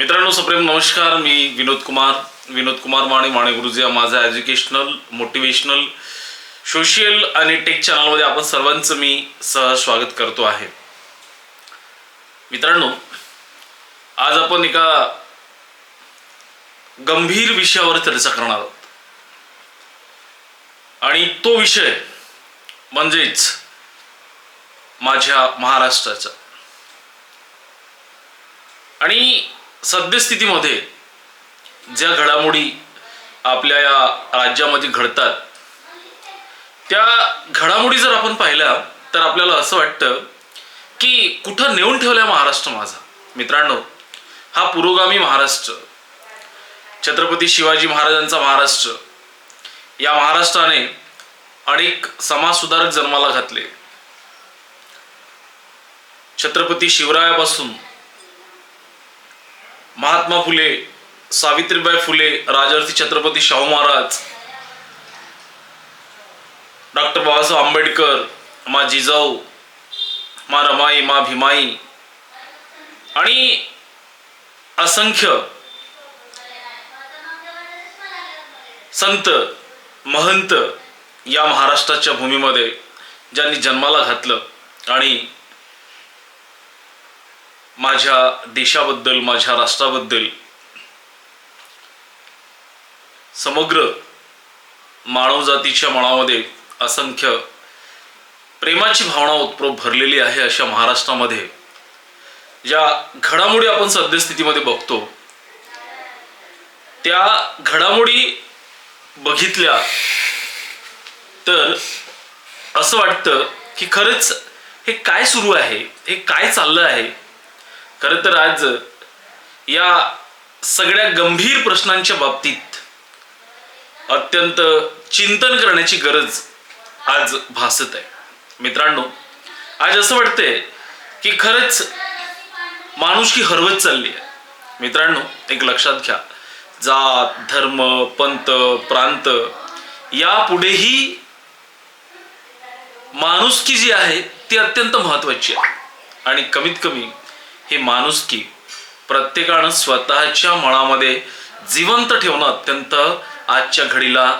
मित्रांनो सप्रेम नमस्कार. मी विनोद कुमार. विनोद कुमार माने माने गुरुजी माझा एज्युकेशनल मोटिवेशनल सोशियल आणि टेक चॅनलमध्ये आपण सर्वांचं मी सह स्वागत करतो आहे. मित्रांनो आज आपण एका गंभीर विषयावर चर्चा करणार आहोत. आणि तो विषय म्हणजेच माझ्या महाराष्ट्राचा. आणि सद्यस्थितीमध्ये ज्या घडामोडी आपल्या या राज्यामध्ये घडतात त्या घडामोडी जर आपण पाहिल्या तर आपल्याला असं वाटतं की कुठं नेऊन ठेवलाय महाराष्ट्र माझा. मित्रांनो हा पुरोगामी महाराष्ट्र छत्रपती शिवाजी महाराजांचा महाराष्ट्र या महाराष्ट्राने अनेक समाजसुधारक जन्माला घातले. छत्रपती शिवरायापासून महात्मा फुले सावित्रीबाई फुले राजर्षी छत्रपती शाहू महाराज डॉक्टर बाबासाहेब आंबेडकर मा जिजाऊ मा रमाई मा भीमाई आणि असंख्य संत महंत या महाराष्ट्राच्या भूमीमध्ये ज्यांनी जन्माला घातलं आणि माझ्या देशाबद्दल माझ्या राष्ट्राबद्दल समग्र मानवजातीच्या मनामध्ये असंख्य प्रेमाची भावना उत्प्रो भरलेली आहे अशा महाराष्ट्रामध्ये. ज्या घडामोडी आपण सद्यस्थितीमध्ये बघतो त्या घडामोडी बघितल्या तर असं वाटतं की खरंच हे काय सुरू आहे हे काय चाललं आहे खरं तर आज या सगळ्या गंभीर प्रश्नांच्या बाबतीत अत्यंत चिंतन करण्याची गरज आज भासत आहे. मित्रांनो आज असं वाटतंय की खरंच माणुसकी हरवत चालली आहे. मित्रांनो एक लक्षात घ्या. जात धर्म पंत प्रांत यापुढेही माणुसकी जी आहे ती अत्यंत महत्वाची आहे. आणि कमीत कमी हे माणुसकी प्रत्येकानं स्वतःच्या मनामध्ये जिवंत ठेवणं अत्यंत आजच्या घडीला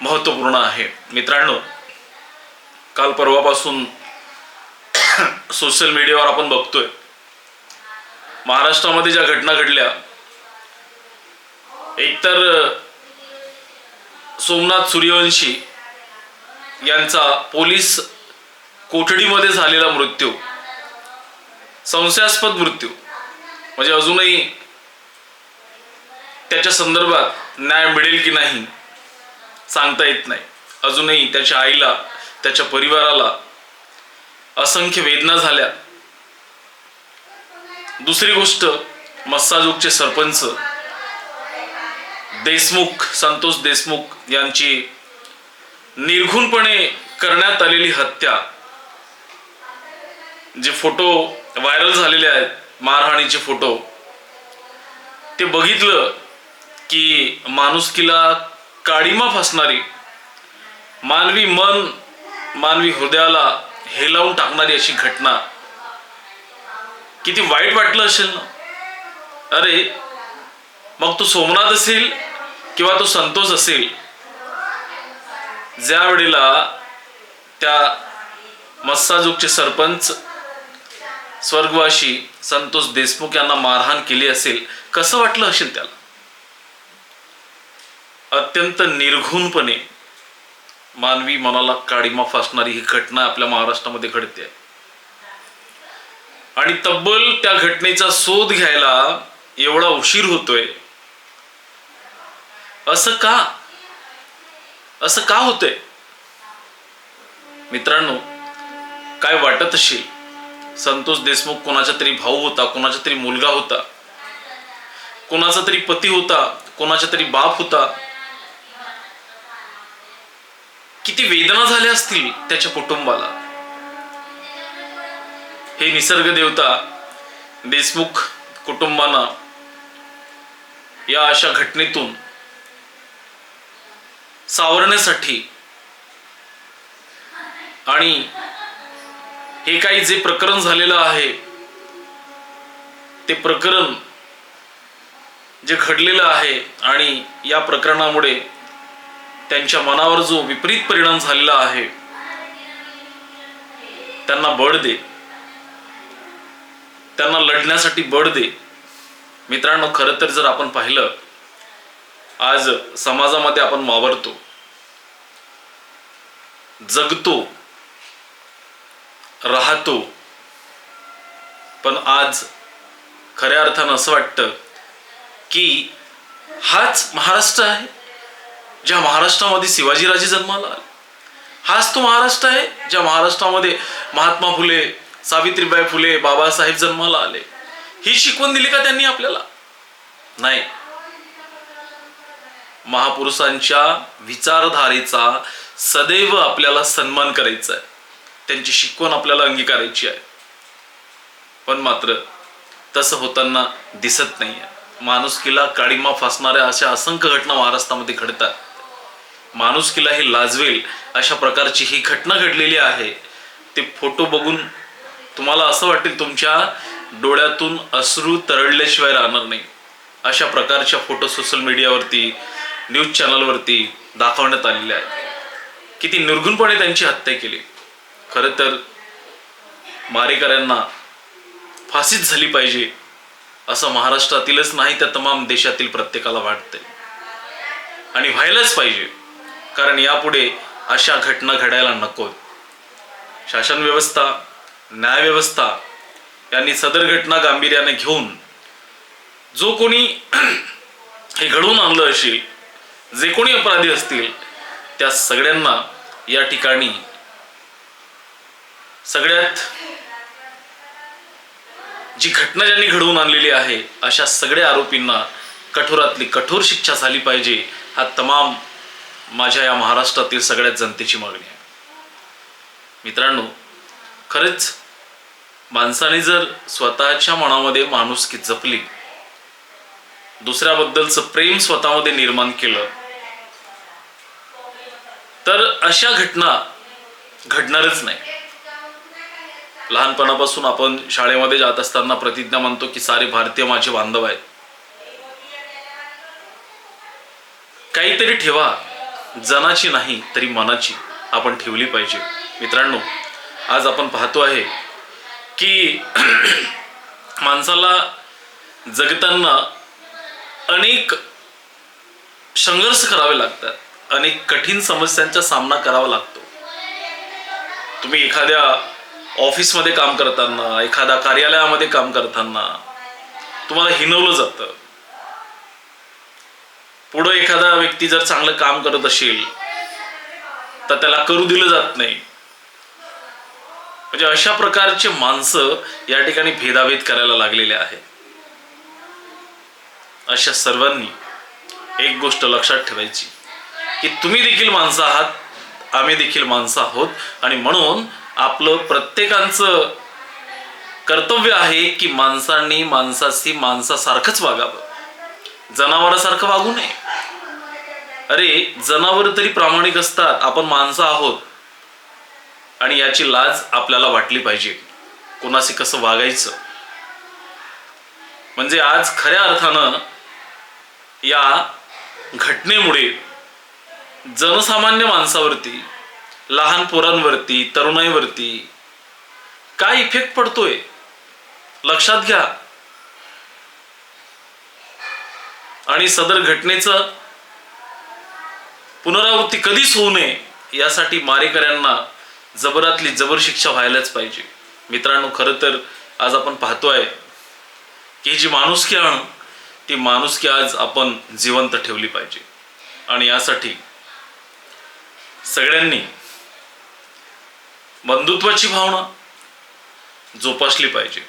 महत्त्वपूर्ण आहे. मित्रांनो काल परवापासून सोशल मीडियावर आपण बघतोय. महाराष्ट्रामध्ये ज्या घटना घडल्या एकतर सोमनाथ सूर्यवंशी यांचा पोलीस कोठडीमध्ये झालेला मृत्यू संशयास्पद मृत्यू. म्हणजे अजूनही त्याच्या संदर्भात न्याय मिळेल की नाही सांगता येत नाही. अजूनही त्याच्या आईला त्याच्या परिवाराला असंख्य वेदना झाल्या. दुसरी गोष्ट मस्साजोगचे सरपंच देशमुख संतोष देशमुख यांची निर्घुणपणे करण्यात आलेली हत्या जे फोटो व्हायरल झालेले आहेत. मारहाणीचे फोटो ते बघितलं की माणुसकीला काळीमा फासणारी मानवी मन मानवी हृदयाला हेलावून टाकणारी अशी घटना. किती वाईट वाटलं असेल ना? अरे मग तो सोमनाथ असेल किंवा तो संतोष असेल ज्या वेळेला त्या मस्साजोगचे सरपंच स्वर्गवासी संतोष देशमुख यांना मारहाण केली असेल कसं वाटलं असेल त्याला? अत्यंत निर्घुणपणे मानवी मनाला काडीमा फासणारी ही घटना आपल्या महाराष्ट्रामध्ये घडते. आणि तब्बल त्या घटनेचा शोध घ्यायला एवढा उशीर होतोय. असं का? असं का होतंय? मित्रांनो काय वाटत असेल? संतोष देशमुख कोणाचा तरी भाऊ होता कोणाचा तरी मुलगा होता कोणाचा तरी पती होता कोणाचा तरी बाप होता. किती वेदना झाल्या असतील त्याच्या कुटुंबाला. हे निसर्ग देवता देशमुख कुटुंबांना या अशा घटनेतून सावरण्यासाठी आणि हे काही जे प्रकरण झालेलं आहे ते प्रकरण जे घडलेलं आहे आणि या प्रकरणामुळे त्यांच्या मनावर जो विपरीत परिणाम झालेला आहे त्यांना बळ दे. त्यांना लढण्यासाठी बळ दे. मित्रांनो खरं तर जर आपण पाहिलं आज समाजामध्ये आपण वावरतो. जगतो. राहतो. पण आज खऱ्या अर्थानं असं वाटतं की हाच महाराष्ट्र आहे ज्या महाराष्ट्रामध्ये शिवाजीराजे जन्माला आले. हाच तो महाराष्ट्र आहे ज्या महाराष्ट्रामध्ये महात्मा फुले सावित्रीबाई फुले बाबासाहेब जन्माला आले. ही शिकवण दिली का त्यांनी आपल्याला? नाही. महापुरुषांच्या विचारधारेचा सदैव आपल्याला सन्मान करायचा आहे. त्यांची शिकवण आपल्याला अंगीकारायची आहे. पण मात्र तसं होताना दिसत नाही आहे माणुसकीला काळीमा फासणाऱ्या अशा असंख्य घटना महाराष्ट्रामध्ये घडतात माणुसकीला हे लाजवेल अशा प्रकारची ही घटना घडलेली आहे. ते फोटो बघून तुम्हाला असं वाटेल तुमच्या डोळ्यातून अश्रू तरळल्याशिवाय राहणार नाही. अशा प्रकारच्या फोटो सोशल मीडियावरती न्यूज चॅनलवरती दाखवण्यात आलेले आहेत. किती निर्घुणपणे त्यांची हत्या केली. खरं तर मारेकऱ्यांना फाशीच झाली पाहिजे असं महाराष्ट्रातीलच नाही तर तमाम देशातील प्रत्येकाला वाटते आणि व्हायलाच पाहिजे कारण यापुढे अशा घटना घडायला नको शासन व्यवस्था न्यायव्यवस्था यांनी सदर घटना गांभीर्याने घेऊन जो कोणी हे घडवून आणलं असेल जे कोणी अपराधी असतील त्या सगळ्यांना या ठिकाणी सगळ्यात जी घटना ज्यांनी घडवून आणलेली आहे अशा सगळ्या आरोपींना कठोरातली कठोर शिक्षा झाली पाहिजे हा तमाम माझ्या या महाराष्ट्रातील सगळ्यात जनतेची मागणी आहे. मित्रांनो खरंच माणसाने जर स्वतःच्या मनामध्ये माणुसकी जपली दुसऱ्याबद्दलचं प्रेम स्वतःमध्ये निर्माण केलं तर अशा घटना घडणारच नाही. लहानपणापासून आपण शाळेमध्ये जात असताना प्रतिज्ञा मानतो की सारे भारतीय माझे बांधव आहेत. काहीतरी ठेवा. जनाची नाही तरी मनाची आपण ठेवली पाहिजे. मित्रांनो आज आपण पाहतो आहे की माणसाला जगताना अनेक संघर्ष करावे लागतात. अनेक कठीण समस्यांचा सामना करावा लागतो. तुम्ही एखाद्या ऑफिसमध्ये काम करताना एखाद्या कार्यालयामध्ये काम करताना तुम्हाला हिनवलं जातं. पुढं एखादा व्यक्ती जर चांगलं काम करत असेल तर त्याला करू दिलं जात नाही. म्हणजे अशा प्रकारचे माणसं या ठिकाणी भेदाभेद करायला लागलेले आहे अशा सर्वांनी एक गोष्ट लक्षात ठेवायची की तुम्ही देखील माणसं आहात आम्ही देखील माणसं आहोत आणि म्हणून आपलं प्रत्येकांचं कर्तव्य आहे की माणसांनी माणसाशी माणसासारखंच वागावं. जनावरासारखं वागू नये. अरे जनावर तरी प्रामाणिक असतात. आपण माणसं आहोत. आणि याची लाज आपल्याला वाटली पाहिजे. कोणाशी कसं वागायचं? म्हणजे आज खऱ्या अर्थानं या घटनेमुळे जनसामान्य माणसावरती लहान पोरांवरती तरुणाईवरती काय इफेक्ट पडतोय? लक्षात घ्या. आणि सदर घटनेचं पुनरावृत्ती कधीच होऊ नये यासाठी मारेकऱ्यांना जबरातली जबर शिक्षा व्हायलाच पाहिजे. मित्रांनो खरं तर आज आपण पाहतोय की जी माणुसकी आण ती माणुसकी आज आपण जिवंत ठेवली पाहिजे. आणि यासाठी सगळ्यांनी बंधुत्वाची भावना जोपासली पाहिजे.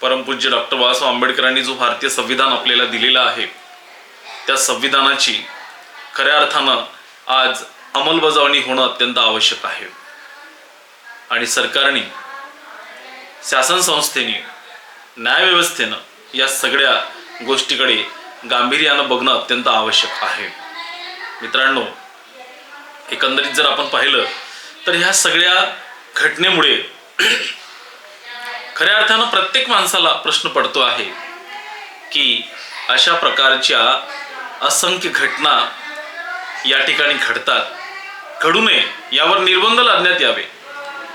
परमपूज्य डॉक्टर बाबासाहेब आंबेडकरांनी जो भारतीय संविधान आपल्याला दिलेला आहे त्या संविधानाची खऱ्या अर्थानं आज अंमलबजावणी होणं अत्यंत आवश्यक आहे. आणि सरकारने शासन संस्थेने न्यायव्यवस्थेनं या सगळ्या गोष्टीकडे गांभीर्यानं बघणं अत्यंत आवश्यक आहे. मित्रांनो एकंदरीत जर आपण पाहिलं तर ह्या सगळ्या घटनेमुळे खऱ्या अर्थानं प्रत्येक माणसाला प्रश्न पडतो आहे की अशा प्रकारच्या असंख्य घटना या ठिकाणी घडतात. घडू नये यावर निर्बंध लादण्यात यावे.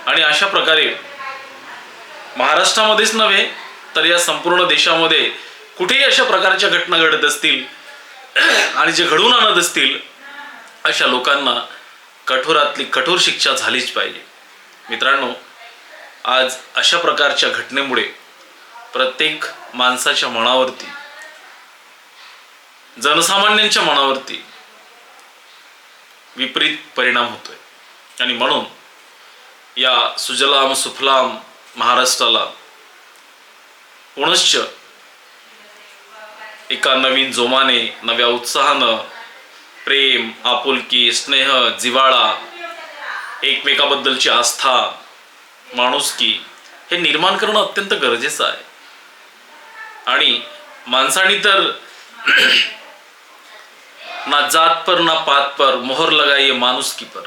आणि अशा प्रकारे महाराष्ट्रामध्येच नव्हे तर या संपूर्ण देशामध्ये कुठेही अशा प्रकारच्या घटना घडत असतील आणि जे घडवून आणत असतील अशा लोकांना कठोरातली कठोर शिक्षा झालीच पाहिजे. मित्रांनो आज अशा प्रकारच्या घटनेमुळे प्रत्येक माणसाच्या मनावरती जनसामान्यांच्या मनावरती विपरीत परिणाम होतोय. आणि म्हणून या सुजलाम सुफलाम महाराष्ट्राला पुनश्च एका नवीन जोमाने नव्या उत्साहानं प्रेम आपुलकी स्नेह जिव्हाळा एकमेकाबद्दलची आस्था माणुसकी हे निर्माण करणं अत्यंत गरजेचं आहे. आणि माणसाने तर ना जात पर ना पात पर मोहर लगाई माणुसकी पर.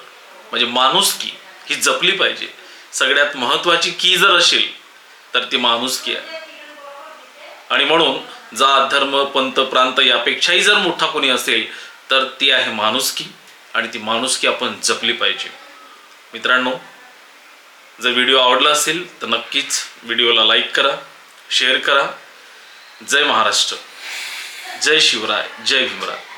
म्हणजे माणुसकी ही जपली पाहिजे. सगळ्यात महत्वाची की जर असेल तर ती माणुसकी आहे. आणि म्हणून जात धर्म पंत प्रांत यापेक्षाही जर मोठा कोणी असेल तर ती आहे माणुसकी आणि ती माणुसकी आपण जपली पाहिजे. मित्रांनो जर व्हिडिओ आवडला असेल तर नक्कीच व्हिडिओला लाईक करा शेअर करा. जय महाराष्ट्र. जय शिवराय जय भीमराय